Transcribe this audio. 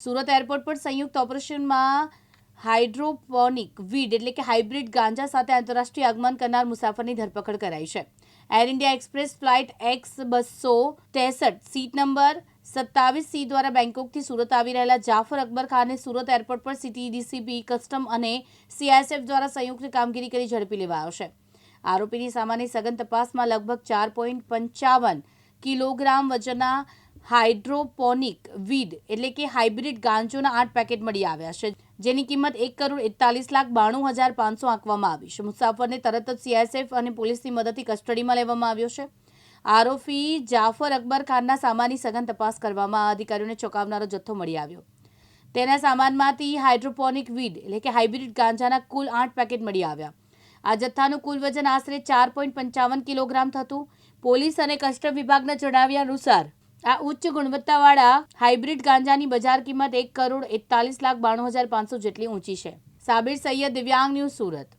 Surat airport પર સંયુક્ત ઓપરેશનમાં હાઇડ્રોપોનિક વીડ એટલે કે હાઇબ્રિડ ગાંજા સાથે આંતરરાષ્ટ્રીય આગમન કરનાર મુસાફરની ધરપકડ કરાઈ છે. Air India Express flight X બસો ત્રેસઠ સીટ નંબર સત્તાવીસ સી દ્વારા બેંકોકથી સુરત આવી રહેલા જાફર અકબર ખાનને સુરત એરપોર્ટ પર સિટી ડીસીપી કસ્ટમ અને સીઆઈએસએફ દ્વારા સંયુક્ત કામગીરી કરી ઝડપી લેવાયો છે આરોપીની સામાન્ય સઘન તપાસમાં લગભગ ચાર પોઈન્ટ પંચાવન કિલોગ્રામ વજનના હાઇડ્રોપોનિક વીડ, એટલે કે હાઇબ્રિડ ગાંજોના આઠ પેકેટ મળી આવ્યા છે, જેની કિંમત એક કરોડ એકતાલીસ લાખ બાણું હજાર પાંચસો આંકવામાં આવી છે. મુસાફરને તરત જ સીઆઈએસએફ અને પોલીસની મદદથી કસ્ટડીમાં લેવામાં આવ્યો છે. આરોપી જાફર અકબર ખાનના સામાનની સઘન તપાસ કરવામાં અધિકારીઓને ચોંકાવનારો જથ્થો મળી આવ્યો. તેના સામાનમાંથી હાઇડ્રોપોનિક વીડ, એટલે કે હાઇબ્રિડ ગાંજાના કુલ આઠ પેકેટ મળી આવ્યા. આ જથ્થાનું કુલ વજન આશરે ચાર પોઈન્ટ પંચાવન કિલોગ્રામ થતું. પોલીસ અને કસ્ટમ વિભાગના જણાવ્યા અનુસાર આ ઉચ્ચ ગુણવત્તાવાળા હાઇબ્રિડ ગાંજાની બજાર કિંમત એક કરોડ એકતાલીસ લાખ બાણું હજાર પાંચસો જેટલી ઊંચી છે. સાબિર સૈયદ, દિવ્યાંગ ન્યૂઝ સુરત.